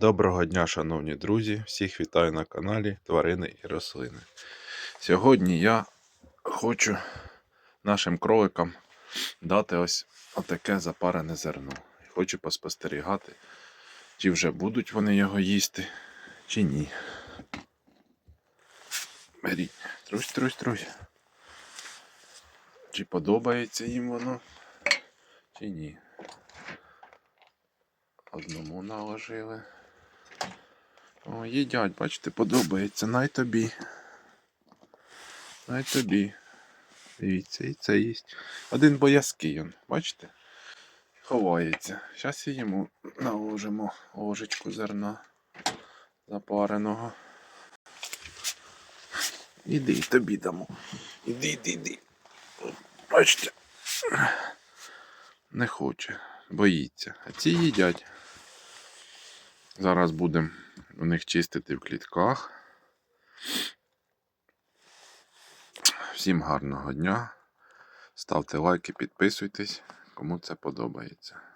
Доброго дня, шановні друзі! Всіх вітаю на каналі Тварини і рослини. Сьогодні я хочу нашим кроликам дати ось отаке запарене зерно. Хочу поспостерігати, чи вже будуть вони його їсти, чи ні. Беріть, трусь, трусь, трусь. Чи подобається їм воно, чи ні. Одному наложили. О, їдять, бачите, подобається. Най тобі. Най тобі. Дивіться, і це їсть. Один боязкий, он, бачите? Ховається. Зараз йому наложимо ложечку зерна запареного. Іди, і тобі дамо. Іди, іди, іди. Бачите. Не хоче, боїться. А ці їдять. Зараз будемо у них чистити в клітках. Всім гарного дня. Ставте лайки, підписуйтесь, кому це подобається.